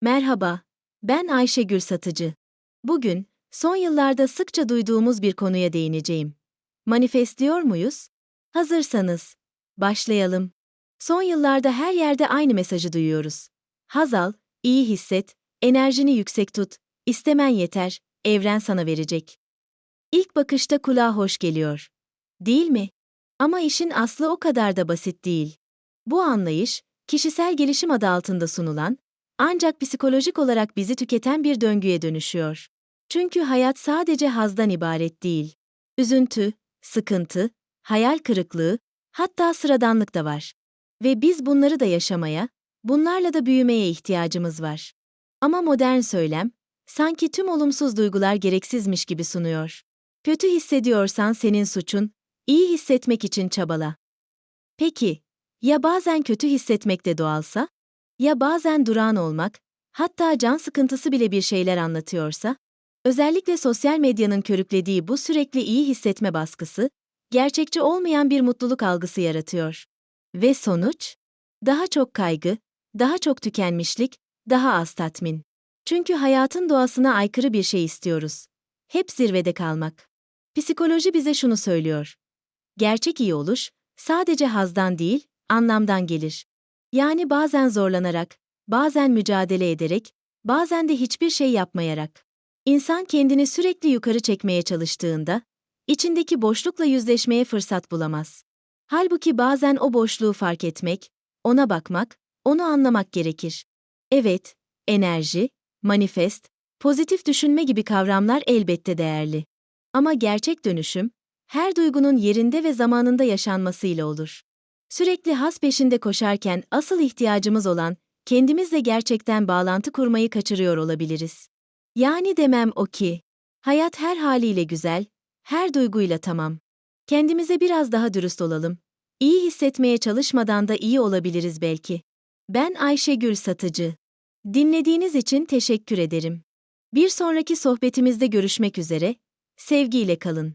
Merhaba, ben Ayşegül Satıcı. Bugün, son yıllarda sıkça duyduğumuz bir konuya değineceğim. Manifestliyor muyuz? Hazırsanız, başlayalım. Son yıllarda her yerde aynı mesajı duyuyoruz. Hazal, iyi hisset, enerjini yüksek tut, istemen yeter, evren sana verecek. İlk bakışta kulağa hoş geliyor. Değil mi? Ama işin aslı o kadar da basit değil. Bu anlayış, kişisel gelişim adı altında sunulan, ancak psikolojik olarak bizi tüketen bir döngüye dönüşüyor. Çünkü hayat sadece hazdan ibaret değil. Üzüntü, sıkıntı, hayal kırıklığı, hatta sıradanlık da var. Ve biz bunları da yaşamaya, bunlarla da büyümeye ihtiyacımız var. Ama modern söylem, sanki tüm olumsuz duygular gereksizmiş gibi sunuyor. Kötü hissediyorsan senin suçun, iyi hissetmek için çabala. Peki, ya bazen kötü hissetmek de doğalsa? Ya bazen durağan olmak, hatta can sıkıntısı bile bir şeyler anlatıyorsa? Özellikle sosyal medyanın körüklediği bu sürekli iyi hissetme baskısı, gerçekçi olmayan bir mutluluk algısı yaratıyor. Ve sonuç? Daha çok kaygı, daha çok tükenmişlik, daha az tatmin. Çünkü hayatın doğasına aykırı bir şey istiyoruz. Hep zirvede kalmak. Psikoloji bize şunu söylüyor. Gerçek iyi oluş, sadece hazdan değil, anlamdan gelir. Yani bazen zorlanarak, bazen mücadele ederek, bazen de hiçbir şey yapmayarak. İnsan kendini sürekli yukarı çekmeye çalıştığında, içindeki boşlukla yüzleşmeye fırsat bulamaz. Halbuki bazen o boşluğu fark etmek, ona bakmak, onu anlamak gerekir. Evet, enerji, manifest, pozitif düşünme gibi kavramlar elbette değerli. Ama gerçek dönüşüm, her duygunun yerinde ve zamanında yaşanmasıyla olur. Sürekli has peşinde koşarken asıl ihtiyacımız olan, kendimizle gerçekten bağlantı kurmayı kaçırıyor olabiliriz. Yani demem o ki, hayat her haliyle güzel, her duyguyla tamam. Kendimize biraz daha dürüst olalım. İyi hissetmeye çalışmadan da iyi olabiliriz belki. Ben Ayşegül Satıcı. Dinlediğiniz için teşekkür ederim. Bir sonraki sohbetimizde görüşmek üzere, sevgiyle kalın.